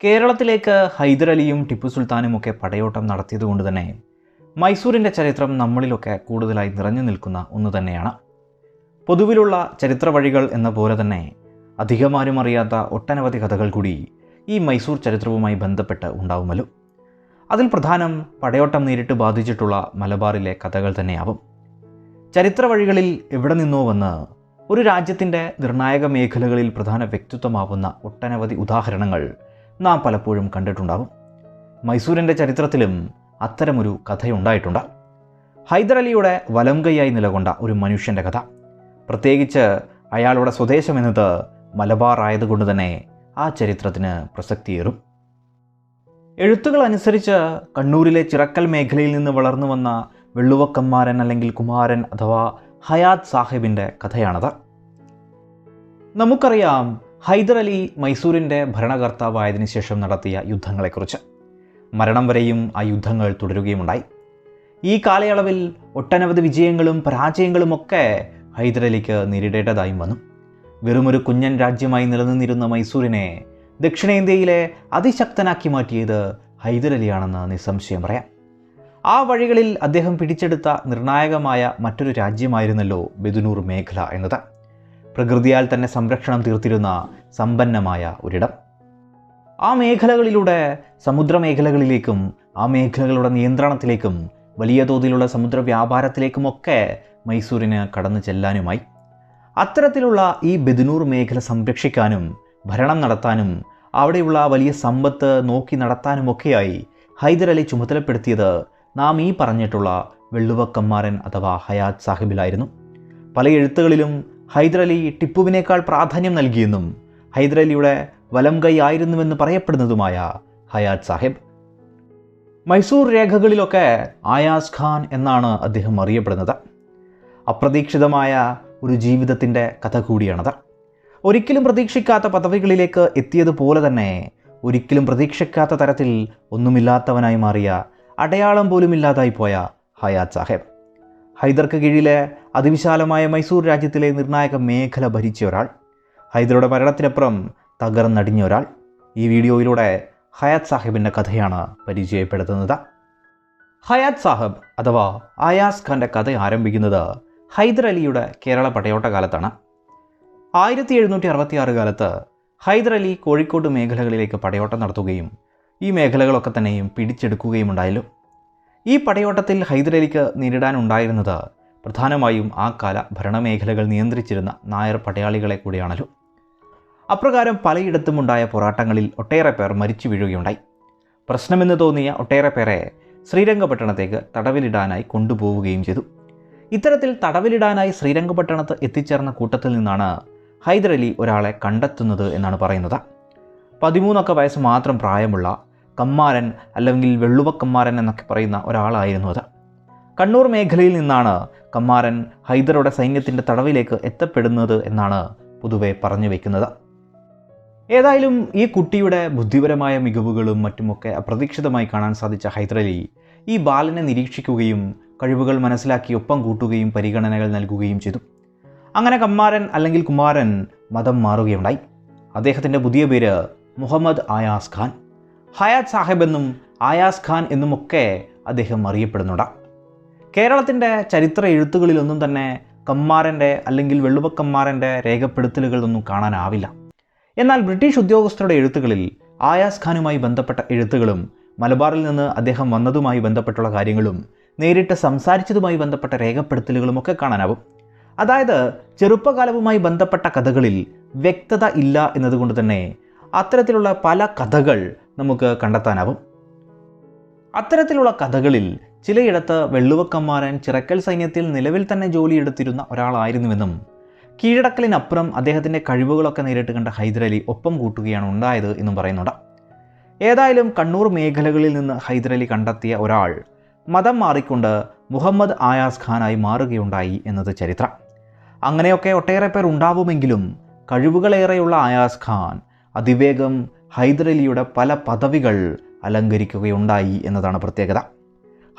കേരളത്തിലേക്ക് ഹൈദരലിയും ടിപ്പു സുൽത്താനും ഒക്കെ പടയോട്ടം നടത്തിയതുകൊണ്ട് തന്നെ മൈസൂരിന്റെ ചരിത്രം നമ്മളിലൊക്കെ കൂടുതലായി നിറഞ്ഞു നിൽക്കുന്ന ഒന്ന് തന്നെയാണ്. പൊതുവിലുള്ള ചരിത്ര വഴികൾ എന്ന പോലെ തന്നെ അധികമാരും അറിയാത്ത ഒട്ടനവധി കഥകൾ കൂടി ഈ മൈസൂർ ചരിത്രവുമായി ബന്ധപ്പെട്ട് ഉണ്ടാവുമല്ലോ. അതിൽ പ്രധാനം പടയോട്ടം നേരിട്ട് ബാധിച്ചിട്ടുള്ള മലബാറിലെ കഥകൾ തന്നെയാവും. ചരിത്ര വഴികളിൽ എവിടെ നിന്നോ വന്ന് ഒരു രാജ്യത്തിന്റെ നിർണായക മേഖലകളിൽ പ്രധാന വ്യക്തിത്വമാവുന്ന ഒട്ടനവധി ഉദാഹരണങ്ങൾ നാം പലപ്പോഴും കണ്ടിട്ടുണ്ടാകും. മൈസൂരിന്റെ ചരിത്രത്തിലും അത്തരമൊരു കഥയുണ്ടായിട്ടുണ്ട്. ഹൈദരലിയുടെ വലംകൈയായി നിലകൊണ്ട ഒരു മനുഷ്യന്റെ കഥ. പ്രത്യേകിച്ച് അയാളുടെ സ്വദേശം എന്നത് മലബാർ ആയതുകൊണ്ട് തന്നെ ആ ചരിത്രത്തിന് പ്രസക്തിയേറും. എഴുത്തുകൾ അനുസരിച്ച് കണ്ണൂരിലെ ചിറക്കൽ മേഖലയിൽ നിന്ന് വളർന്നു വന്ന വെള്ളുവക്കന്മാരൻ അല്ലെങ്കിൽ കുമാരൻ അഥവാ ഹയാത് സാഹിബിന്റെ കഥയാണത്. നമുക്കറിയാം ഹൈദർ അലി മൈസൂരിന്റെ ഭരണകർത്താവായതിനു ശേഷം നടത്തിയ യുദ്ധങ്ങളെക്കുറിച്ച്. മരണം വരെയും ആ യുദ്ധങ്ങൾ തുടരുകയുമുണ്ടായി. ഈ കാലയളവിൽ ഒട്ടനവധി വിജയങ്ങളും പരാജയങ്ങളുമൊക്കെ ഹൈദരലിക്ക് നേരിടേണ്ടതായും വന്നു. വെറുമൊരു കുഞ്ഞൻ രാജ്യമായി നിലനിന്നിരുന്ന മൈസൂരിനെ ദക്ഷിണേന്ത്യയിലെ അതിശക്തനാക്കി മാറ്റിയത് ഹൈദരലിയാണെന്ന് നിസ്സംശയം പറയാം. ആ വഴികളിൽ അദ്ദേഹം പിടിച്ചെടുത്ത നിർണായകമായ മറ്റൊരു രാജ്യമായിരുന്നല്ലോ ബെദുനൂർ മേഖല എന്നത്. പ്രകൃതിയാൽ തന്നെ സംരക്ഷണം തീർത്തിരുന്ന സമ്പന്നമായ ഒരിടം. ആ മേഖലകളിലൂടെ സമുദ്രമേഖലകളിലേക്കും ആ മേഖലകളുടെ നിയന്ത്രണത്തിലേക്കും വലിയ തോതിലുള്ള സമുദ്ര വ്യാപാരത്തിലേക്കുമൊക്കെ മൈസൂരിന് കടന്നു ചെല്ലാനുമായി അത്തരത്തിലുള്ള ഈ ബെദിനൂർ മേഖല സംരക്ഷിക്കാനും ഭരണം നടത്താനും അവിടെയുള്ള വലിയ സമ്പത്ത് നോക്കി നടത്താനുമൊക്കെയായി ഹൈദരലി ചുമതലപ്പെടുത്തിയത് നാം ഈ പറഞ്ഞിട്ടുള്ള വെള്ളുവക്കമ്മാരൻ അഥവാ ഹയാത് സാഹിബിലായിരുന്നു. പല എഴുത്തുകളിലും ഹൈദരലി ടിപ്പുവിനേക്കാൾ പ്രാധാന്യം നൽകിയെന്നും ഹൈദരലിയുടെ വലം കൈ ആയിരുന്നുവെന്ന് പറയപ്പെടുന്നതുമായ ഹയാത് സാഹിബ്. മൈസൂർ രേഖകളിലൊക്കെ ആയാസ് ഖാൻ എന്നാണ് അദ്ദേഹം അറിയപ്പെടുന്നത്. അപ്രതീക്ഷിതമായ ഒരു ജീവിതത്തിന്റെ കഥ കൂടിയാണത്. ഒരിക്കലും പ്രതീക്ഷിക്കാത്ത പദവികളിലേക്ക് എത്തിയതുപോലെ തന്നെ ഒരിക്കലും പ്രതീക്ഷിക്കാത്ത തരത്തിൽ ഒന്നുമില്ലാത്തവനായി മാറിയ അടയാളം പോലും ഇല്ലാതായി പോയ ഹയാത് സാഹേബ്. ഹൈദർക്ക് കീഴിലെ അതിവിശാലമായ മൈസൂർ രാജ്യത്തിലെ നിർണായക മേഖല ഭരിച്ച ഒരാൾ. ഹൈദറുടെ മരണത്തിനപ്പുറം തകർന്നടിഞ്ഞ ഒരാൾ. ഈ വീഡിയോയിലൂടെ ഹയാത് സാഹിബിന്റെ കഥയാണ് പരിചയപ്പെടുത്തുന്നത്. ഹയാത് സാഹിബ് അഥവാ ആയാസ് ഖാന്റെ കഥ ആരംഭിക്കുന്നത് ഹൈദർ അലിയുടെ കേരള പടയോട്ട കാലത്താണ് ആയിരത്തി എഴുന്നൂറ്റി അറുപത്തിയാറ് കാലത്ത് ഹൈദർ അലി കോഴിക്കോട് മേഖലകളിലേക്ക് പടയോട്ടം നടത്തുകയും ഈ മേഖലകളൊക്കെ തന്നെയും പിടിച്ചെടുക്കുകയും ഉണ്ടായല്ലോ. ഈ പടയോട്ടത്തിൽ ഹൈദരലിക്ക് നേരിടാനുണ്ടായിരുന്നത് പ്രധാനമായും ആ കാല ഭരണമേഖലകൾ നിയന്ത്രിച്ചിരുന്ന നായർ പടയാളികളെ കൂടിയാണല്ലോ. അപ്രകാരം പലയിടത്തുമുണ്ടായ പോരാട്ടങ്ങളിൽ ഒട്ടേറെ പേർ മരിച്ചു വീഴുകയുണ്ടായി. പ്രശ്നമെന്ന് തോന്നിയ ഒട്ടേറെ പേരെ ശ്രീരംഗപട്ടണത്തേക്ക് തടവിലിടാനായി കൊണ്ടുപോവുകയും ചെയ്തു. ഇത്തരത്തിൽ തടവിലിടാനായി ശ്രീരംഗപട്ടണത്ത് എത്തിച്ചേർന്ന കൂട്ടത്തിൽ നിന്നാണ് ഹൈദരലി ഒരാളെ കണ്ടെത്തുന്നത് എന്നാണ് പറയുന്നത്. പതിമൂന്നൊക്കെ വയസ്സ് മാത്രം പ്രായമുള്ള കമ്മാരൻ അല്ലെങ്കിൽ വെള്ളുവക്കമ്മാരൻ എന്നൊക്കെ പറയുന്ന ഒരാളായിരുന്നു അത്. കണ്ണൂർ മേഖലയിൽ നിന്നാണ് കമ്മാരൻ ഹൈദറുടെ സൈന്യത്തിന്റെ തടവിലേക്ക് എത്തപ്പെടുന്നത് എന്നാണ് പൊതുവെ പറഞ്ഞു വയ്ക്കുന്നത് ഏതായാലും ഈ കുട്ടിയുടെ ബുദ്ധിപരമായ മികവുകളും മറ്റുമൊക്കെ അപ്രതീക്ഷിതമായി കാണാൻ സാധിച്ച ഹൈദരലി ഈ ബാലനെ നിരീക്ഷിക്കുകയും കഴിവുകൾ മനസ്സിലാക്കി ഒപ്പം കൂട്ടുകയും പരിഗണനകൾ നൽകുകയും ചെയ്തു. അങ്ങനെ കമ്മാരൻ അല്ലെങ്കിൽ കുമാരൻ മതം മാറുകയുണ്ടായി. അദ്ദേഹത്തിന്റെ പുതിയ പേര് മുഹമ്മദ് ആയാസ് ഖാൻ. ഹയാത്ത് സാഹിബ് എന്നും ആയാസ് ഖാൻ എന്നുമൊക്കെ അദ്ദേഹം അറിയപ്പെടുന്നുണ്ട്. കേരളത്തിന്റെ ചരിത്ര എഴുത്തുകളിലൊന്നും തന്നെ കമ്മാരന്റെ അല്ലെങ്കിൽ വെള്ളുവക്കമ്മാരന്റെ രേഖപ്പെടുത്തലുകളൊന്നും കാണാനാവില്ല. എന്നാൽ ബ്രിട്ടീഷ് ഉദ്യോഗസ്ഥരുടെ എഴുത്തുകളിൽ ആയാസ് ഖാനുമായി ബന്ധപ്പെട്ട എഴുത്തുകളും മലബാറിൽ നിന്ന് അദ്ദേഹം വന്നതുമായി ബന്ധപ്പെട്ടുള്ള കാര്യങ്ങളും നേരിട്ട് സംസാരിച്ചതുമായി ബന്ധപ്പെട്ട രേഖപ്പെടുത്തലുകളും ഒക്കെ കാണാനാവും. അതായത് ചെറുപ്പകാലവുമായി ബന്ധപ്പെട്ട കഥകളിൽ വ്യക്തത ഇല്ല എന്നതുകൊണ്ട് തന്നെ അത്തരത്തിലുള്ള പല കഥകൾ നമുക്ക് കണ്ടെത്താനാവും. അത്തരത്തിലുള്ള കഥകളിൽ ചിലയിടത്ത് വെള്ളുവക്കമ്മാരൻ ചിറക്കൽ സൈന്യത്തിൽ നിലവിൽ തന്നെ ജോലിയെടുത്തിരുന്ന ഒരാളായിരുന്നുവെന്നും കീഴടക്കലിനപ്പുറം അദ്ദേഹത്തിന്റെ കഴിവുകളൊക്കെ നേരിട്ട് കണ്ട ഹൈദരലി ഒപ്പം കൂട്ടുകയാണ് ഉണ്ടായത് എന്നും പറയുന്നുണ്ട്. ഏതായാലും കണ്ണൂർ മേഖലകളിൽ നിന്ന് ഹൈദരലി കണ്ടെത്തിയ ഒരാൾ മതം മാറിക്കൊണ്ട് മുഹമ്മദ് ആയാസ് ഖാനായി മാറുകയുണ്ടായി എന്നത് ചരിത്രം. അങ്ങനെയൊക്കെ ഒട്ടേറെ പേർ ഉണ്ടാവുമെങ്കിലും കഴിവുകളേറെയുള്ള ആയാസ് ഖാൻ അതിവേഗം ഹൈദരലിയുടെ പല പദവികൾ അലങ്കരിക്കുകയുണ്ടായി എന്നതാണ് പ്രത്യേകത.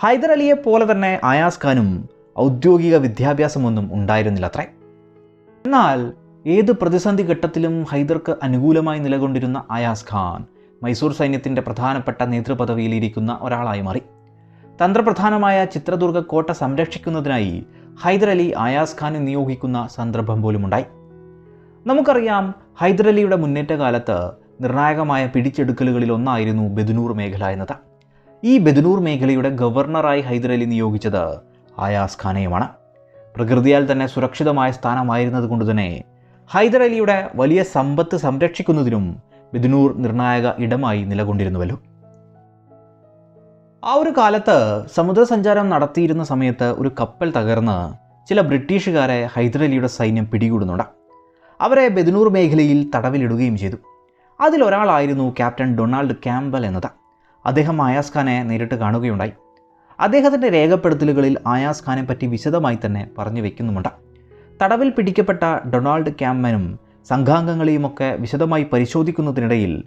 ഹൈദരലിയെ പോലെ തന്നെ ആയാസ് ഖാനും ഔദ്യോഗിക വിദ്യാഭ്യാസമൊന്നും ഉണ്ടായിരുന്നില്ല അത്രേ എന്നാൽ ഏത് പ്രതിസന്ധി ഘട്ടത്തിലും ഹൈദർക്ക് അനുകൂലമായി നിലകൊണ്ടിരുന്ന ആയാസ് ഖാൻ മൈസൂർ സൈന്യത്തിന്റെ പ്രധാനപ്പെട്ട നേതൃപദവിയിലിരിക്കുന്ന ഒരാളായി മാറി. തന്ത്രപ്രധാനമായ ചിത്രദുർഗ കോട്ട സംരക്ഷിക്കുന്നതിനായി ഹൈദരലി ആയാസ് ഖാനെ നിയോഗിക്കുന്ന സന്ദർഭം പോലുമുണ്ടായി. നമുക്കറിയാം ഹൈദരലിയുടെ മുന്നേറ്റ കാലത്ത് നിർണായകമായ പിടിച്ചെടുക്കലുകളിൽ ഒന്നായിരുന്നു ബെദുനൂർ മേഖല എന്നത്. ഈ ബെദുനൂർ മേഖലയുടെ ഗവർണറായി ഹൈദരലി നിയോഗിച്ചത് ആയാസ് ഖാനെയുമാണ്. പ്രകൃതിയാൽ തന്നെ സുരക്ഷിതമായ സ്ഥാനമായിരുന്നത് കൊണ്ട് തന്നെ ഹൈദരലിയുടെ വലിയ സമ്പത്ത് സംരക്ഷിക്കുന്നതിനും ബെദുനൂർ നിർണായക ഇടമായി നിലകൊണ്ടിരുന്നുവല്ലോ. ആ ഒരു കാലത്ത് സമുദ്രസഞ്ചാരം നടത്തിയിരുന്ന സമയത്ത് ഒരു കപ്പൽ തകർന്ന് ചില ബ്രിട്ടീഷുകാരെ ഹൈദരലിയുടെ സൈന്യം പിടികൂടുന്നുണ്ട്. അവരെ ബെദനൂർ മേഖലയിൽ തടവിലിടുകയും ചെയ്തു. അതിലൊരാളായിരുന്നു ക്യാപ്റ്റൻ ഡൊണാൾഡ് ക്യാമ്പൽ എന്നത്. അദ്ദേഹം ആയാസ് ഖാനെ നേരിട്ട് കാണുകയുണ്ടായി. അദ്ദേഹത്തിന്റെ രേഖപ്പെടുത്തലുകളിൽ ആയാസ് ഖാനെ പറ്റി വിശദമായി തന്നെ പറഞ്ഞു വയ്ക്കുന്നുമുണ്ട് തടവിൽ പിടിക്കപ്പെട്ട ഡൊണാൾഡ് ക്യാമ്പനും സംഘാംഗങ്ങളെയുമൊക്കെ വിശദമായി പരിശോധിക്കുന്നതിനിടയിൽ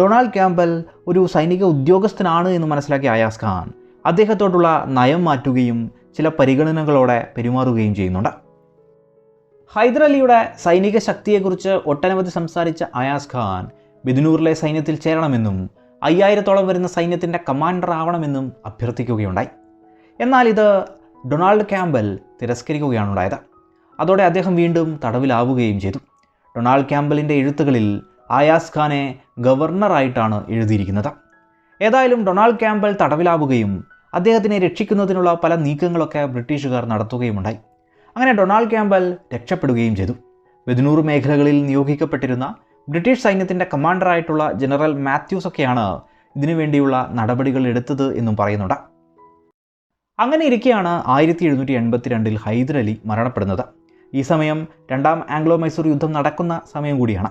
ഡൊണാൾഡ് ക്യാമ്പൽ ഒരു സൈനിക ഉദ്യോഗസ്ഥനാണ് എന്ന് മനസ്സിലാക്കിയ ആയാസ് ഖാൻ അദ്ദേഹത്തോടുള്ള നയം മാറ്റുകയും ചില പരിഗണനകളോടെ പെരുമാറുകയും ചെയ്യുന്നുണ്ട്. ഹൈദരലിയുടെ സൈനിക ശക്തിയെക്കുറിച്ച് ഒട്ടനവധി സംസാരിച്ച അയാസ് ഖാൻ ബിദിനൂറിലെ സൈന്യത്തിൽ ചേരണമെന്നും അയ്യായിരത്തോളം വരുന്ന സൈന്യത്തിന്റെ കമാൻഡർ ആവണമെന്നും അഭ്യർത്ഥിക്കുകയുണ്ടായി. എന്നാൽ ഇത് ഡൊണാൾഡ് ക്യാമ്പൽ തിരസ്കരിക്കുകയാണ് ഉണ്ടായത് അതോടെ അദ്ദേഹം വീണ്ടും തടവിലാവുകയും ചെയ്തു. ഡൊണാൾഡ് ക്യാമ്പലിന്റെ എഴുത്തുകളിൽ ആയാസ് ഖാനെ ഗവർണറായിട്ടാണ് എഴുതിയിരിക്കുന്നത്. ഏതായാലും ഡൊണാൾഡ് ക്യാമ്പൽ തടവിലാവുകയും അദ്ദേഹത്തിനെ രക്ഷിക്കുന്നതിനുള്ള പല നീക്കങ്ങളൊക്കെ ബ്രിട്ടീഷുകാർ നടത്തുകയുമുണ്ടായി. അങ്ങനെ ഡൊണാൾഡ് ക്യാമ്പൽ രക്ഷപ്പെടുകയും ചെയ്തു. വെതിനൂർ മേഖലകളിൽ നിയോഗിക്കപ്പെട്ടിരുന്ന ബ്രിട്ടീഷ് സൈന്യത്തിന്റെ കമാൻഡറായിട്ടുള്ള ജനറൽ മാത്യൂസ് ഒക്കെയാണ് ഇതിനുവേണ്ടിയുള്ള നടപടികൾ എടുത്തത് എന്നും പറയുന്നുണ്ട്. അങ്ങനെ ഇരിക്കെയാണ് ആയിരത്തി എഴുന്നൂറ്റി എൺപത്തി രണ്ടിൽ ഹൈദരലി മരണപ്പെടുന്നത്. ഈ സമയം രണ്ടാം ആംഗ്ലോ മൈസൂർ യുദ്ധം നടക്കുന്ന സമയം കൂടിയാണ്.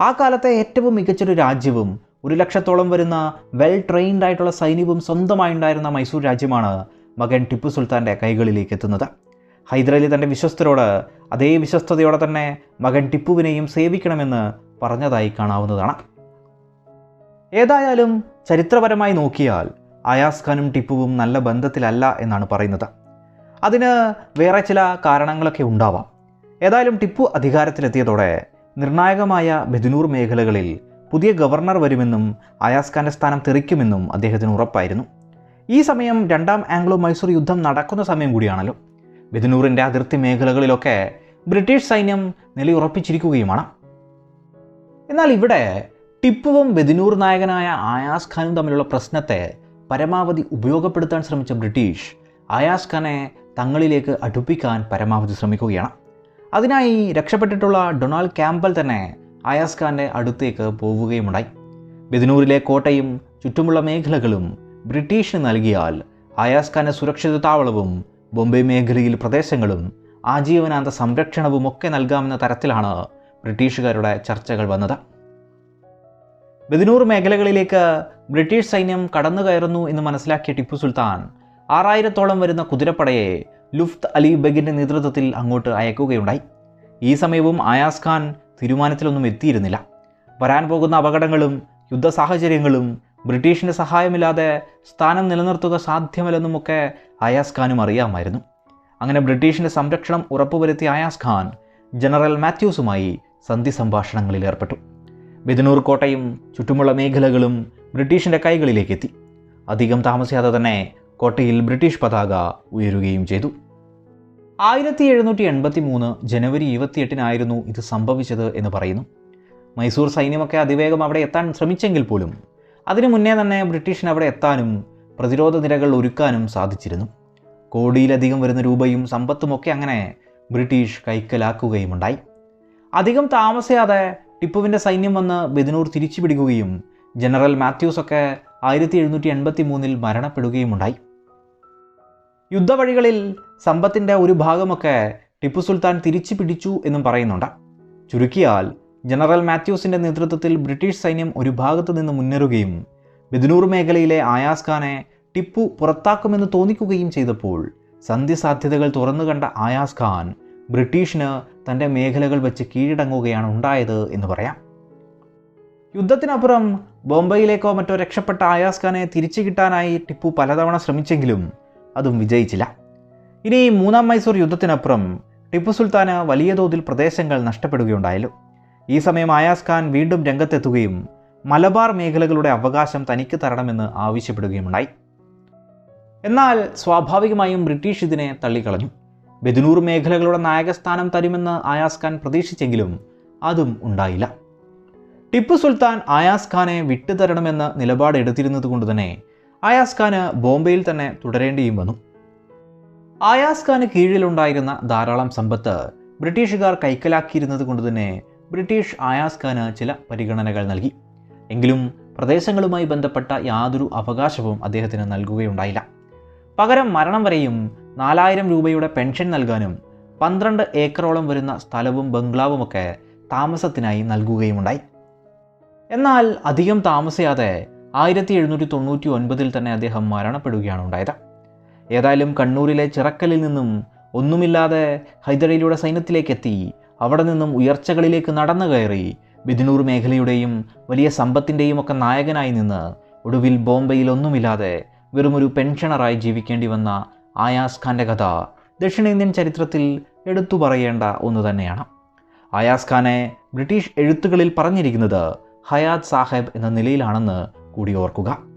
ആ കാലത്തെ ഏറ്റവും മികച്ചൊരു രാജ്യവും ഒരു ലക്ഷത്തോളം വരുന്ന വെൽ ട്രെയിൻഡ് ആയിട്ടുള്ള സൈന്യവും സ്വന്തമായി ഉണ്ടായിരുന്ന മൈസൂർ രാജ്യമാണ് മകൻ ടിപ്പു സുൽത്താന്റെ കൈകളിലേക്ക് എത്തുന്നത്. ഹൈദരലി തന്റെ വിശ്വസ്തരോട് അതേ വിശ്വസ്തയോടെ തന്നെ മകൻ ടിപ്പുവിനെയും സേവിക്കണമെന്ന് പറഞ്ഞതായി കാണാവുന്നതാണ്. ഏതായാലും ചരിത്രപരമായി നോക്കിയാൽ അയാസ് ഖാനും ടിപ്പുവും നല്ല ബന്ധത്തിലല്ല എന്നാണ് പറയുന്നത്. അതിന് വേറെ ചില കാരണങ്ങളൊക്കെ ഉണ്ടാവാം. ഏതായാലും ടിപ്പു അധികാരത്തിലെത്തിയതോടെ നിർണായകമായ ബെദിനൂർ മേഖലകളിൽ പുതിയ ഗവർണർ വരുമെന്നും അയാസ് ഖാന്റെ സ്ഥാനം തെറിക്കുമെന്നും അദ്ദേഹത്തിന് ഉറപ്പായിരുന്നു. ഈ സമയം രണ്ടാം ആംഗ്ലോ മൈസൂർ യുദ്ധം നടക്കുന്ന സമയം കൂടിയാണല്ലോ. ബെദുനൂറിന്റെ അതിർത്തി മേഖലകളിലൊക്കെ ബ്രിട്ടീഷ് സൈന്യം നിലയുറപ്പിച്ചിരിക്കുകയുമാണ്. എന്നാൽ ഇവിടെ ടിപ്പുവും ബെദിനൂർ നായകനായ ആയാസ് ഖാനും തമ്മിലുള്ള പ്രശ്നത്തെ പരമാവധി ഉപയോഗപ്പെടുത്താൻ ശ്രമിച്ച ബ്രിട്ടീഷ് ആയാസ് ഖാനെ തങ്ങളിലേക്ക് അടുപ്പിക്കാൻ പരമാവധി ശ്രമിക്കുകയാണ്. അതിനായി രക്ഷപ്പെട്ടിട്ടുള്ള ഡൊണാൾഡ് ക്യാമ്പൽ തന്നെ ആയാസ് ഖാന്റെ അടുത്തേക്ക് പോവുകയുമുണ്ടായി. ബെദിനൂരിലെ കോട്ടയും ചുറ്റുമുള്ള മേഖലകളും ബ്രിട്ടീഷിന് നൽകിയാൽ ആയാസ് ഖാന്റെ സുരക്ഷിത താവളവും ബോംബെ മേഖലയിൽ പ്രദേശങ്ങളും ആജീവനാന്ത സംരക്ഷണവും ഒക്കെ നൽകാമെന്ന തരത്തിലാണ് ബ്രിട്ടീഷുകാരുടെ ചർച്ചകൾ വന്നത്. ബദിനൂർ മേഖലകളിലേക്ക് ബ്രിട്ടീഷ് സൈന്യം കടന്നു കയറുന്നു എന്ന് മനസ്സിലാക്കിയ ടിപ്പു സുൽത്താൻ ആറായിരത്തോളം വരുന്ന കുതിരപ്പടയെ ലുഫ്ത് അലി ബഗിന്റെ നേതൃത്വത്തിൽ അങ്ങോട്ട് അയക്കുകയുണ്ടായി. ഈ സമയവും ആയാസ് ഖാൻ തീരുമാനത്തിലൊന്നും എത്തിയിരുന്നില്ല. വരാൻ പോകുന്ന അപകടങ്ങളും യുദ്ധ സാഹചര്യങ്ങളും ബ്രിട്ടീഷിന്റെ സഹായമില്ലാതെ സ്ഥാനം നിലനിർത്തുക സാധ്യമല്ലെന്നുമൊക്കെ അയാസ് ഖാനും അറിയാമായിരുന്നു. അങ്ങനെ ബ്രിട്ടീഷിന്റെ സംരക്ഷണം ഉറപ്പുവരുത്തിയ അയാസ് ഖാൻ ജനറൽ മാത്യൂസുമായി സന്ധി സംഭാഷണങ്ങളിൽ ഏർപ്പെട്ടു. ബിദനൂർ കോട്ടയും ചുറ്റുമുള്ള മേഖലകളും ബ്രിട്ടീഷിന്റെ കൈകളിലേക്ക് എത്തി അധികം താമസിയാതെ തന്നെ കോട്ടയിൽ ബ്രിട്ടീഷ് പതാക ഉയരുകയും ചെയ്തു. ആയിരത്തി എഴുന്നൂറ്റി എൺപത്തി മൂന്ന് ജനുവരി ഇരുപത്തിയെട്ടിനായിരുന്നു ഇത് സംഭവിച്ചത് എന്ന് പറയുന്നു. മൈസൂർ സൈന്യമൊക്കെ അതിവേഗം അവിടെ എത്താൻ ശ്രമിച്ചെങ്കിൽ പോലും അതിനു മുന്നേ തന്നെ ബ്രിട്ടീഷിന് അവിടെ എത്താനും പ്രതിരോധ നിരകൾ ഒരുക്കാനും സാധിച്ചിരുന്നു. കോടിയിലധികം വരുന്ന രൂപയും സമ്പത്തുമൊക്കെ അങ്ങനെ ബ്രിട്ടീഷ് കൈക്കലാക്കുകയുമുണ്ടായി. അധികം താമസിയാതെ ടിപ്പുവിന്റെ സൈന്യം വന്ന് ബെദിനൂർ തിരിച്ചു പിടിക്കുകയും ജനറൽ മാത്യൂസ് ഒക്കെ ആയിരത്തി എഴുന്നൂറ്റി എൺപത്തി മൂന്നിൽ മരണപ്പെടുകയുമുണ്ടായി. യുദ്ധവഴികളിൽ സമ്പത്തിന്റെ ഒരു ഭാഗമൊക്കെ ടിപ്പു സുൽത്താൻ തിരിച്ചു പിടിച്ചു എന്നും പറയുന്നുണ്ട്. ചുരുക്കിയാൽ ജനറൽ മാത്യൂസിന്റെ നേതൃത്വത്തിൽ ബ്രിട്ടീഷ് സൈന്യം ഒരു ഭാഗത്തു നിന്ന് മുന്നേറുകയും ബിദനൂർ മേഖലയിലെ ആയാസ് ഖാനെ ടിപ്പു പുറത്താക്കുമെന്ന് തോന്നിക്കുകയും ചെയ്തപ്പോൾ സന്ധി സാധ്യതകൾ തുറന്നു കണ്ട ആയാസ് ഖാൻ ബ്രിട്ടീഷിന് തന്റെ മേഖലകൾ വെച്ച് കീഴടങ്ങുകയാണ് ഉണ്ടായത് എന്ന് പറയാം. യുദ്ധത്തിനപ്പുറം ബോംബെയിലേക്കോ മറ്റോ രക്ഷപ്പെട്ട ആയാസ് ഖാനെ തിരിച്ചു കിട്ടാനായി ടിപ്പു പലതവണ ശ്രമിച്ചെങ്കിലും അതും വിജയിച്ചില്ല. ഇനി മൂന്നാം മൈസൂർ യുദ്ധത്തിനപ്പുറം ടിപ്പു സുൽത്താന് വലിയ തോതിൽ പ്രദേശങ്ങൾ നഷ്ടപ്പെടുകയുണ്ടായല്ലോ. ഈ സമയം ആയാസ് ഖാൻ വീണ്ടും രംഗത്തെത്തുകയും മലബാർ മേഖലകളുടെ അവകാശം തനിക്ക് തരണമെന്ന് ആവശ്യപ്പെടുകയുമുണ്ടായി. എന്നാൽ സ്വാഭാവികമായും ബ്രിട്ടീഷ് ഇതിനെ തള്ളിക്കളഞ്ഞു. ബെദിനൂർ മേഖലകളുടെ നായകസ്ഥാനം തരുമെന്ന് ആയാസ് ഖാൻ പ്രതീക്ഷിച്ചെങ്കിലും അതും ഉണ്ടായില്ല. ടിപ്പു സുൽത്താൻ ആയാസ് ഖാനെ വിട്ടുതരണമെന്ന നിലപാട് എടുത്തിരുന്നത് കൊണ്ട് തന്നെ ആയാസ് ഖാന് ബോംബെയിൽ തന്നെ തുടരേണ്ടിയും വന്നു. ആയാസ് ഖാന് കീഴിലുണ്ടായിരുന്ന ധാരാളം സമ്പത്ത് ബ്രിട്ടീഷുകാർ കൈക്കലാക്കിയിരുന്നത് കൊണ്ട് തന്നെ ബ്രിട്ടീഷ് ആയാസ്ഖാന് ചില പരിഗണനകൾ നൽകി. എങ്കിലും പ്രദേശങ്ങളുമായി ബന്ധപ്പെട്ട യാതൊരു അവകാശവും അദ്ദേഹത്തിന് നൽകുകയുണ്ടായില്ല. പകരം മരണം വരെയും നാലായിരം രൂപയുടെ പെൻഷൻ നൽകാനും പന്ത്രണ്ട് ഏക്കറോളം വരുന്ന സ്ഥലവും ബംഗ്ലാവുമൊക്കെ താമസത്തിനായി നൽകുകയുമുണ്ടായി. എന്നാൽ അധികം താമസിയാതെ ആയിരത്തി എഴുന്നൂറ്റി തൊണ്ണൂറ്റി ഒൻപതിൽ തന്നെ അദ്ദേഹം മരണപ്പെടുകയാണ് ഉണ്ടായത് ഏതായാലും കണ്ണൂരിലെ ചിറക്കലിൽ നിന്നും ഒന്നുമില്ലാതെ ഹൈദരലിയുടെ സൈന്യത്തിലേക്ക് എത്തി അവിടെ നിന്നും ഉയർച്ചകളിലേക്ക് നടന്നു കയറി ബിദിനൂർ മേഖലയുടെയും വലിയ സമ്പത്തിന്റെയും ഒക്കെ നായകനായി നിന്ന് ഒടുവിൽ ബോംബെയിൽ ഒന്നുമില്ലാതെ വെറുമൊരു പെൻഷണറായി ജീവിക്കേണ്ടി വന്ന ആയാസ് ഖാന്റെ കഥ ദക്ഷിണേന്ത്യൻ ചരിത്രത്തിൽ എടുത്തു പറയേണ്ട ഒന്ന് തന്നെയാണ്. ആയാസ് ഖാനെ ബ്രിട്ടീഷ് എഴുത്തുകളിൽ പറഞ്ഞിരിക്കുന്നത് ഹയാത് സാഹേബ് എന്ന നിലയിലാണെന്ന് കൂടി ഓർക്കുക.